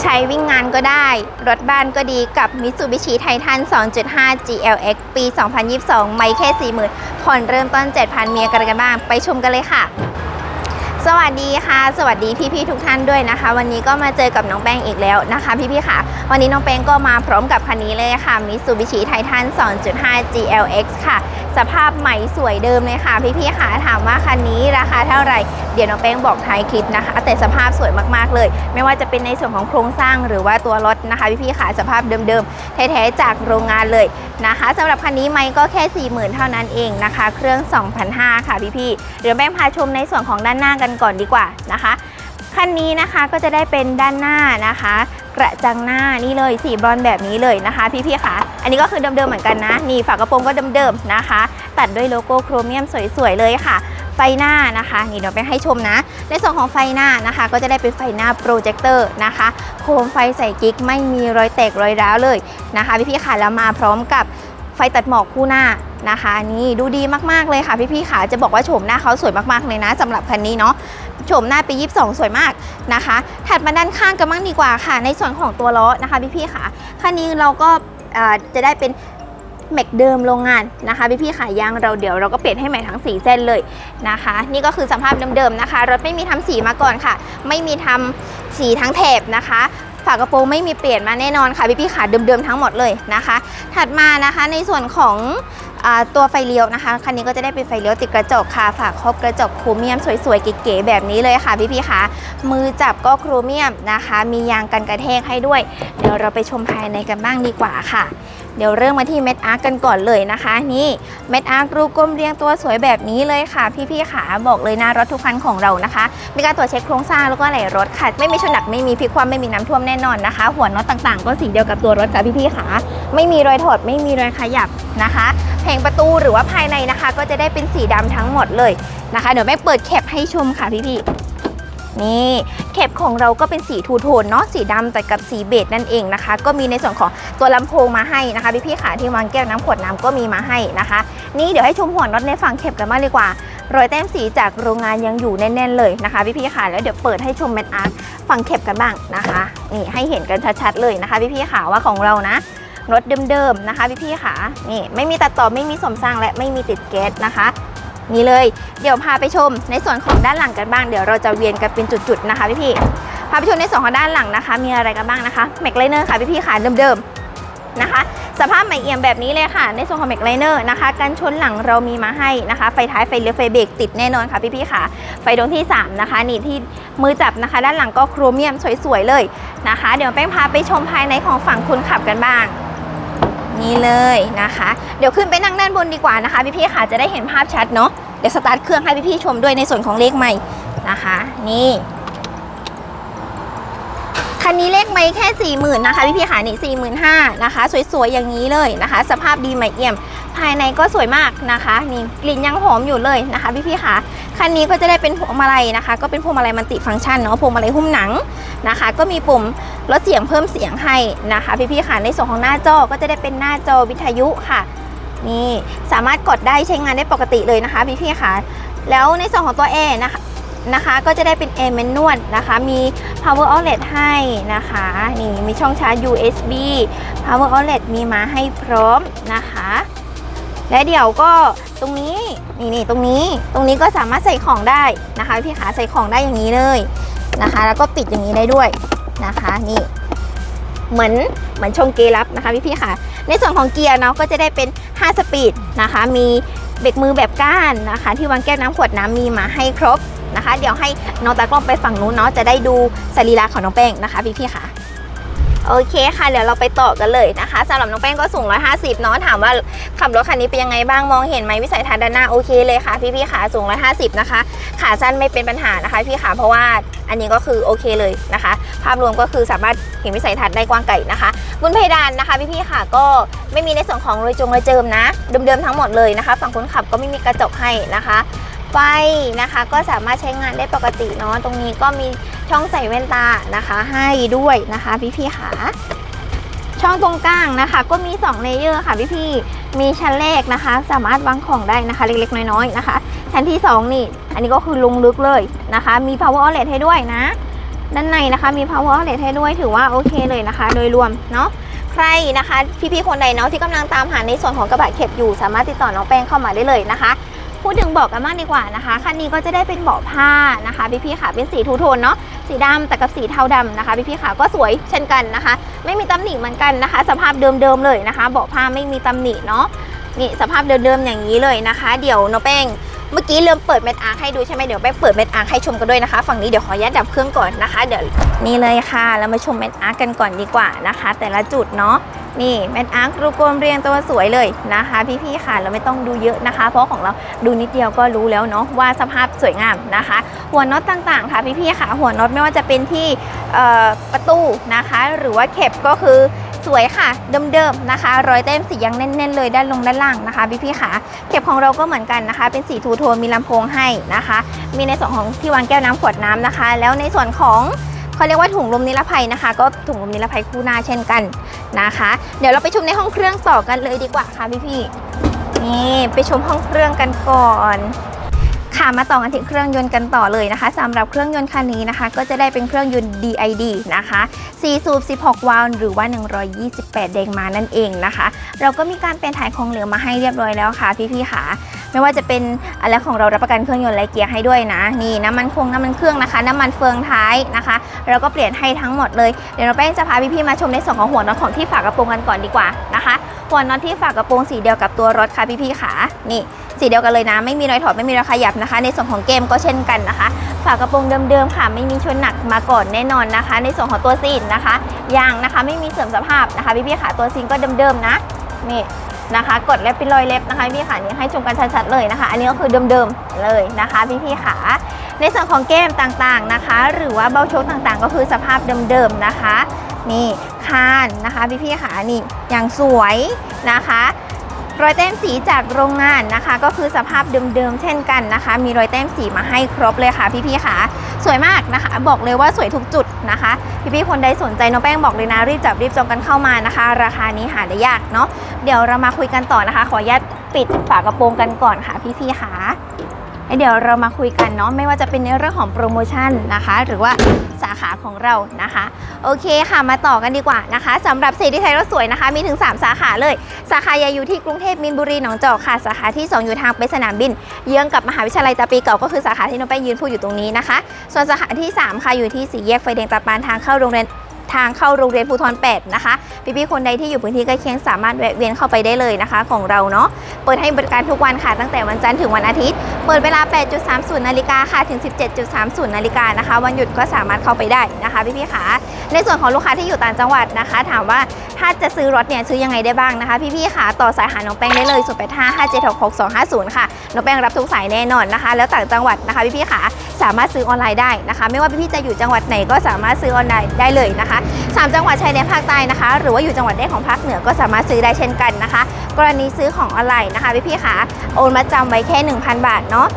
ใช้วิ่งงานก็ได้ รถบ้านก็ดีกับ Mitsubishi Titan 2.5 GLX ปี 2022 ไม่แค่ 40,000ผ่อนเริ่มต้น 7,000 เมียกันกันบ้าง ไปชมกันเลยค่ะ สวัสดีค่ะ สวัสดีพี่ๆทุกท่านด้วยนะคะ วันนี้ก็มาเจอกับน้องแป้งอีกแล้วนะคะพี่ๆค่ะ วันนี้น้องแป้งก็มาพร้อมกับคันนี้เลยค่ะ Mitsubishi Titan 2.5 GLX ค่ะ สภาพใหม่สวยเดิมเลยค่ะ พี่ๆค่ะถามว่าคันนี้ราคาเท่าไหร่ เดี๋ยวน้องแป้งบอกท้ายคลิปนะคะ แต่สภาพสวยมากๆเลย ไม่ว่าจะเป็นในส่วนของโครงสร้างหรือว่าตัวรถนะคะ พี่ๆค่ะสภาพเดิมๆแท้ๆจากโรงงานเลยนะคะสำหรับคันนี้ไม่ก็แค่ 40,000 เท่านั้นเองนะคะ เครื่อง 2,500 ค่ะพี่ๆเดี๋ยวแป้งพาชมในส่วนของด้านหน้ากันก่อนดีกว่านะคะคันนี้นะคะก็จะได้เป็นด้านหน้านะคะ กระจังหน้านี่เลยสีบรอนแบบนี้เลยนะคะ พี่ๆค่ะ อันนี้ก็คือเดิมๆเหมือนกันนะ นี่ฝากระโปรงก็เดิมๆนะคะ ตัดด้วยโลโก้โครเมียมสวยๆเลยค่ะ ไฟหน้านะคะ นี่เดี๋ยวไปให้ชมนะ ในส่วนของไฟหน้านะคะ ก็จะได้เป็นไฟหน้าโปรเจคเตอร์นะคะ โคมไฟใส่กิ๊กไม่มีรอยแตกรอยร้าวเลยนะคะ พี่ๆค่ะแล้วมาพร้อมกับไฟตัดหมอกคู่หน้า นะคะ นี่ดูดีมากๆเลยค่ะพี่ๆค่ะจะบอกว่าโฉมหน้าเขาสวยมากๆเลยนะสำหรับคันนี้เนาะโฉมหน้าปี 22 สวยมากนะคะ ถัดมาด้านข้างกันบ้างดีกว่าค่ะ ในส่วนของตัวล้อนะคะพี่ๆค่ะคันนี้เราก็จะได้เป็นแม็กเดิมโรงงานนะคะพี่ๆขายยางเราเดี๋ยวเราก็เปลี่ยนให้ใหม่ทั้ง 4 เส้นเลยนะคะ นี่ก็คือสภาพเดิมๆนะคะรถไม่มีทำสีมาก่อนค่ะ ไม่มีทำสีทั้งแถบนะคะฝากระโปรงไม่มีเปลี่ยนมาแน่นอนค่ะพี่ๆขาเดิมๆทั้งหมดเลยนะคะ ถัดมานะคะในส่วนของ ตัวไฟเลี้ยวนะคะคันนี้ก็จะได้เป็นไฟเลี้ยวติดกระจกค่ะฝากครอบกระจกโครเมียมสวยๆเก๋ๆแบบนี้เลยค่ะพี่ๆค่ะมือจับก็โครเมียมนะคะ มียางกันกระแทกให้ด้วย เดี๋ยวเราไปชมภายในกันบ้างดีกว่าค่ะเดี๋ยวเริ่มมาที่เม็ดอาร์กันก่อนเลยนะคะ นี่เม็ดอาร์กรูปกลมเรียงตัวสวยแบบนี้เลยค่ะ พี่ๆขาบอกเลยนะรถทุกคันของเรานะคะ มีการตรวจเช็คโครงสร้างแล้วก็ไหล่รถค่ะ ไม่มีชนหนักไม่มีพิกคว่ำไม่มีน้ำท่วมแน่นอนนะคะ หัวน็อตต่างๆ ก็สีเดียวกับตัวรถค่ะพี่ๆขาไม่มีรอยถอดไม่มีรอยขยับนะคะ แผงประตูหรือว่าภายในนะคะ ก็จะได้เป็นสีดำทั้งหมดเลยนะคะ เดี๋ยวแม่เปิดแคปให้ชมค่ะพี่ๆนี่แคปของเราก็เป็นสีทูโทนเนาะสีดำแต่กับสีเบจนั่นเองนะคะ ก็มีในส่วนของตัวลำโพงมาให้นะคะพี่ๆขาที่วางแก้วน้ำขวดน้ำก็มีมาให้นะคะ นี่เดี๋ยวให้ชมหัวน็อตในฝั่งแคปกันมากดีกว่ารอยแต้มสีจากโรงงานยังอยู่แน่นๆเลยนะคะพี่ๆค่ะแล้วเดี๋ยวเปิดให้ชมแมทอาร์ตฝั่งแคปกันบ้างนะคะนี่ให้เห็นกันชัดๆเลยนะคะพี่ๆค่ะว่าของเรานะ รถเดิมๆนะคะพี่ๆค่ะนี่ไม่มีตัดต่อไม่มีสมสร้างและไม่มีติดแก๊สนะคะ นี่เลยเดี๋ยวพาไปชมในส่วนของด้านหลังกันบ้างเดี๋ยวเราจะเวียนกันเป็นจุดๆนะคะพี่ๆพาไปชมในส่วนของด้านหลังนะคะ มีอะไรกันบ้างนะคะแม็กไลเนอร์ค่ะพี่ๆค่ะเดิมๆนะคะ สภาพใหม่เอี่ยมแบบนี้เลยค่ะ ในส่วนของแม็กไลเนอร์นะคะกันชนหลังเรามีมาให้นะคะ ไฟท้ายไฟเลี้ยวไฟเบรกติดแน่นอนค่ะพี่ๆค่ะ ไฟดวงที่ 3 นะคะ นี่ที่มือจับนะคะ ด้านหลังก็โครเมียมสวยๆเลยนะคะ เดี๋ยวแป้งพาไปชมภายในของฝั่งคนขับกันบ้าง นี่เลยนะคะ เดี๋ยวขึ้นไปนั่งด้านบนดีกว่านะคะ พี่ๆค่ะจะได้เห็นภาพชัดเนาะเดี๋ยวสตาร์ทเครื่องให้พี่ๆชมด้วยในส่วนของเลขใหม่นะคะ นี่คันนี้เลขไม่แค่ 4 0,000นะคะพี่พี่ๆค่ะนี่45,000นะคะ สวยๆอย่างนี้เลยนะคะ สภาพดีใหม่เอี่ยม ภายในก็สวยมากนะคะนี่กลิ่นยังหอมอยู่เลยนะคะพี่พี่ค่ะคันนี้ก็จะได้เป็นพวงมาลัยนะคะ ก็เป็นพวงมาลัยมันติฟังก์ชันเนาะพวงมาลัยหุ้มหนังนะคะ ก็มีปุ่มลดเสียงเพิ่มเสียงให้นะคะ พี่พี่ค่ะในส่วนของหน้าจอก็จะได้เป็นหน้าจอวิทยุค่ะนี่สามารถกดได้ใช้งานได้ปกติเลยนะคะพี่พี่ค่ะแล้วในส่วนของตัวแอร์นะคะนะคะก็จะได้เป็น air manual นะคะ มี power outlet ให้นะคะนี่มีช่องชาร์จ USB power outlet มีมาให้พร้อมนะคะ และเดี๋ยวก็ตรงนี้นี่นี่ตรงนี้ตรงนี้ก็สามารถใส่ของได้นะคะพี่ขาใส่ของได้อย่างนี้เลยนะคะ แล้วก็ปิดอย่างนี้ได้ด้วยนะคะนี่เหมือนเหมือนชงเกลับนะคะพี่พี่ค่ะ ในส่วนของเกียร์เนาะก็จะได้เป็น 5 สปีดนะคะ มีเบรกมือแบบก้านนะคะ ที่วางแก้วน้ำขวดน้ำมีมาให้ครบนะคะ เดี๋ยวให้น้องตากล้องไปฝั่งนู้นเนาะจะได้ดูสรีระของน้องแป้งนะคะพี่พี่ค่ะ โอเคค่ะ เดี๋ยวเราไปต่อกันเลยนะคะสำหรับน้องแป้งก็สูง 150 เนาะถามว่าขับรถคันนี้เป็นยังไงบ้างมองเห็นไหมวิสัยทัศน์ด้านหน้าโอเคเลยค่ะ พี่ๆขาสูง 150 นะคะ ขาสั้นไม่เป็นปัญหานะคะ พี่ขาเพราะว่าอันนี้ก็คือโอเคเลยนะคะ ภาพรวมก็คือสามารถเห็นวิสัยทัศน์ได้กว้างไกลนะคะบนเพดานนะคะ พี่ๆค่ะก็ไม่มีในส่วนของรอยจงรอยเจิมนะเดิมๆทั้งหมดเลยนะคะ ฝั่งคนขับก็ไม่มีกระจกให้นะคะ ไฟนะคะก็สามารถใช้งานได้ปกติเนาะตรงนี้ก็มีช่องใส่แว่นตานะคะให้ด้วยนะคะพี่ๆค่ะช่องตรงกลางนะคะ ก็มี2เลเยอร์ค่ะพี่ๆมีชั้นแรกนะคะ สามารถวางของได้นะคะ เล็กๆ น้อยๆนะคะ ชั้นที่ 2 นี่ อันนี้ก็คือลงลึกเลยนะคะ มี power outlet ให้ด้วยนะ ด้านในนะคะมี power outlet ให้ด้วยถือว่าโอเคเลยนะคะ โดยรวมเนาะใครนะคะ พี่ๆคนใดเนาะที่กำลังตามหาในส่วนของกระบะเข็บอยู่ สามารถติดต่อน้องแป้งเข้ามาได้เลยนะคะ พูดถึงเบาะกันบ้างดีกว่านะคะคันนี้ก็จะได้เป็นเบาะผ้านะคะพี่ๆค่ะเป็นสีทูโทนเนาะสีดำแต่กับสีเทาดำนะคะพี่ๆค่ะก็สวยเช่นกันนะคะ ไม่มีตำหนิเหมือนกันนะคะ สภาพเดิมๆเลยนะคะเบาะผ้าไม่มีตำหนิเนาะนี่สภาพเดิมๆอย่างนี้เลยนะคะ เดี๋ยวน้องแป้งเมื่อกี้เริ่มเปิดเม็ดอาร์ให้ดูใช่ไหมเดี๋ยวไปเปิดเม็ดอาร์ให้ชมกันด้วยนะคะ ฝั่งนี้เดี๋ยวขออนุญาตดับเครื่องก่อนนะคะ เดี๋ยวนี่เลยค่ะเรามาชมเม็ดอาร์กันก่อนดีกว่านะคะ แต่ละจุดเนาะ นี่เม็ดอาร์ครูกลมเรียงตัวสวยเลยนะคะ พี่ๆค่ะเราไม่ต้องดูเยอะนะคะ เพราะของเราดูนิดเดียวก็รู้แล้วเนาะว่าสภาพสวยงามนะคะ หัวน็อตต่างๆ ค่ะพี่ๆค่ะ หัวน็อตไม่ว่าจะเป็นที่ประตูนะคะ หรือว่าเข็บก็คือสวยค่ะเดิมๆนะคะรอยเต้มสียังแน่น ๆ เลยด้านลงด้านล่างนะคะพี่ๆค่ะเก็บของเราก็เหมือนกันนะคะ เป็นสีทูโทนมีลำโพงให้นะคะ มีในส่วนของที่วางแก้วน้ำขวดน้ำนะคะ แล้วในส่วนของ เขาเรียกว่าถุงลมนิรภัยนะคะ ก็ถุงลมนิรภัยคู่หน้าเช่นกันนะคะ เดี๋ยวเราไปชมในห้องเครื่องต่อกันเลยดีกว่าค่ะพี่ๆนี่ไปชมห้องเครื่องกันก่อนค่ะมาต่อกันที่เครื่องยนต์กันต่อเลยนะคะสำหรับเครื่องยนต์คันนี้นะคะ ก็จะได้เป็นเครื่องยนต์ DID นะคะ4สูบ16 วาล์วหรือว่า 128แรงมานั่นเองนะคะ เราก็มีการเป็นถ่ายของเหลือมาให้เรียบร้อยแล้วค่ะพี่ๆค่ะ ไม่ว่าจะเป็นอะไรของเรารับประกันเครื่องยนต์และเกียร์ให้ด้วยนะนี่น้ำมันคงน้ำมันเครื่องนะคะ น้ำมันเฟืองท้ายนะคะเราก็เปลี่ยนให้ทั้งหมดเลยเดี๋ยวเราแป้งจะพาพี่ๆมาชมในส่วนของหัวน็อตของที่ฝากระโปรงกันก่อนดีกว่านะคะหัวน็อตที่ฝากระโปรงสีเดียวกับตัวรถค่ะพี่ๆค่ะนี่สีเดียวกันเลยนะ ไม่มีรอยถอดไม่มีรอยขยับนะคะ ในส่วนของเกมก็เช่นกันนะคะ ฝากระโปรงเดิมๆค่ะ ไม่มีชนหนักมาก่อนแน่นอนนะคะ ในส่วนของตัวซีนนะคะยางนะคะ ไม่มีเสื่อมสภาพนะคะพี่ๆค่ะตัวซีนก็เดิมๆนะนี่ นะคะ กดเล็บป็นรอยเล็บนะคะพี่ๆค่ะนี่ให้ชมกันชัดๆเลยนะคะ อันนี้ก็คือเดิมๆเลยนะคะพี่ๆค่ะในส่วนของเกมต่างๆนะคะ หรือว่าเบาชคต่างๆ ก็คือสภาพเดิมๆนะคะนี่คานนะคะพี่ๆค่ะนี่อย่างสวยนะคะรอยแต้มสีจากโรงงานนะคะ ก็คือสภาพเดิมๆเช่นกันนะคะ มีรอยแต้มสีมาให้ครบเลยค่ะพี่ๆค่ะ สวยมากนะคะ บอกเลยว่าสวยทุกจุดนะคะ พี่ๆคนใดสนใจน้องแป้งบอกเลยนะรีบจับรีบจองกันเข้ามานะคะ ราคานี้หาได้ยากเนาะเดี๋ยวเรามาคุยกันต่อนะคะ ขออนุญาตปิดฝากระโปรงกันก่อนค่ะพี่ๆค่ะแล้เดี๋ยวเรามาคุยกันเนาะไม่ว่าจะเป็นในเรื่องของโปรโมชั่นนะคะ หรือว่าาขาของเรานะคะ โอเคค่ะมาต่อกันดีกว่านะคะสำหรับเศรษฐีไทยรถสวยนะคะ มีถึง 3 สาขาเลย สาขาใหญ่อยู่ที่กรุงเทพมินบุรีหนองจอกค่ะ สาขาที่ 2 อยู่ทางไปสนามบิน เยื้องกับมหาวิทยาลัยตาปีเก่าก็คือสาขาที่น้องแป้งยืนพูดอยู่ตรงนี้นะคะ ส่วนสาขาที่ 3 ค่ะอยู่ที่สี่แยกไฟแดงตาปานทางเข้าโรงเรียน ทางเข้าโรงเรียนภูทร8นะคะพี่ๆคนใดที่อยู่พื้นที่ใกล้เคียงสามารถแวะเวียนเข้าไปได้เลยนะคะ ของเราเนาะเปิดให้บริการทุกวันค่ะตั้งแต่วันจันทร์ถึงวันอาทิตย์ เปิดเวลา 8.30นาฬิกาค่ะถึง 17.30นาฬิกานะคะ วันหยุดก็สามารถเข้าไปได้นะคะพี่ๆค่ะในส่วนของลูกค้าที่อยู่ต่างจังหวัดนะคะ ถามว่าถ้าจะซื้อรถเนี่ยซื้อยังไงได้บ้างนะคะ พี่ๆค่ะต่อสายหาน้องแป้งได้เลย0855766250 ค่ะน้องแป้งรับทุกสายแน่นอนนะคะ แล้วต่างจังหวัดนะคะพี่ๆค่ะสามารถซื้อออนไลน์ได้นะคะ ไม่ว่าพี่ๆจะอยู่จังหวัดไหนก็สามารถซื้อออนไลน์ได้เลยนะคะสามจังหวัดชายแดนภาคใต้นะคะ หรือว่าอยู่จังหวัดใดของภาคเหนือก็สามารถซื้อได้เช่นกันนะคะ กรณีซื้อของออนไลน์นะคะพี่ๆค่ะโอนมาจำไว้แค่ 1,000 บาทเนาะ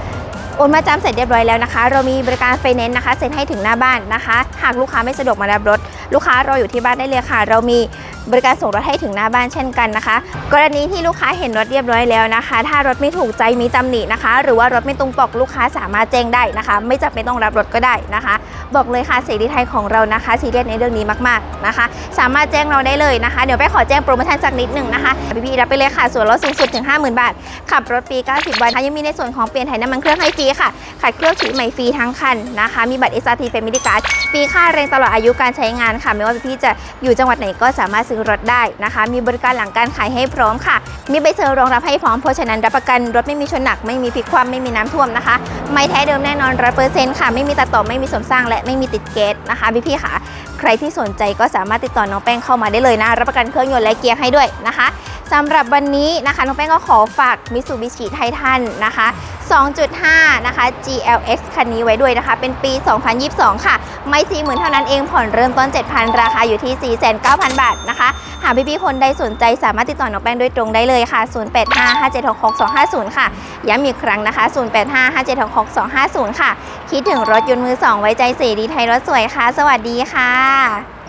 โอนมาจำเสร็จเรียบร้อยแล้วนะคะ เรามีบริการไฟแนนซ์นะคะ เซ็นให้ถึงหน้าบ้านนะคะ หากลูกค้าไม่สะดวกมารับรถ ลูกค้ารออยู่ที่บ้านได้เลยค่ะ เรามี บริการส่งรถให้ถึงหน้าบ้านเช่นกันนะคะ กรณีที่ลูกค้าเห็นรถเรียบร้อยแล้วนะคะ ถ้ารถไม่ถูกใจมีตำหนินะคะ หรือว่ารถไม่ตรงปกลูกค้าสามารถแจ้งได้นะคะ ไม่จำเป็นต้องรับรถก็ได้นะคะ บอกเลยค่ะเสรีไทยของเรานะคะซีเรียสในเรื่องนี้มากๆนะคะ สามารถแจ้งเราได้เลยนะคะ เดี๋ยวไปขอแจ้งโปรโมชั่นสักนิดหนึ่งนะคะพี่ๆรับไปเลยค่ะส่วนลดสูงสุดถึง 50,000 บาท ขับรถฟรี90 วันยังมีในส่วนของเปลี่ยนถ่ายน้ำมันเครื่องให้ฟรีค่ะขัดเครื่องสีใหม่ฟรีทั้งคันนะคะ มีบัตร SRT Family Card ฟรีค่าแรงตลอดอายุการใช้งานค่ะ ไม่ว่าพี่จะอยู่จังหวัดไหนก็สามารถซื้อรถได้นะคะ มีบริการหลังการขายให้พร้อมค่ะ มีใบเซอร์รองรับให้พร้อมเพราะฉะนั้นรับประกันรถไม่มีชนหนักไม่มีพลิกคว่ำไม่มีน้ำท่วมนะคะ ไม่แท้เดิมแน่นอนร้อยเปอร์เซ็นต์ค่ะ ไม่มีตัดต่อไม่มีสมสร้างและไม่มีติดเกตนะคะพี่ๆค่ะ ใครที่สนใจก็สามารถติดต่อน้องแป้งเข้ามาได้เลยนะ รับประกันเครื่องยนต์และเกียร์ให้ด้วยนะคะสำหรับวันนี้นะคะน้องแป้งก็ขอฝากมิสูบิชิไททันนะคะ2.5 นะคะ GLX คันนี้ไว้ด้วยนะคะ เป็นปี 2022 ค่ะ ไม่40,000เท่านั้นเอง ผ่อนเริ่มต้น 7,000 ราคาอยู่ที่ 49,000 บาทนะคะ หากพี่ๆคนใดสนใจสามารถติดต่อน้องแป้งโดยตรงได้เลยค่ะ 0855766250 ค่ะ ย้ำอีกครั้งนะคะ 0855766250 ค่ะ คิดถึงรถยนต์มือ 2 ไว้ใจเสรีไทยรถสวยค่ะ สวัสดีค่ะ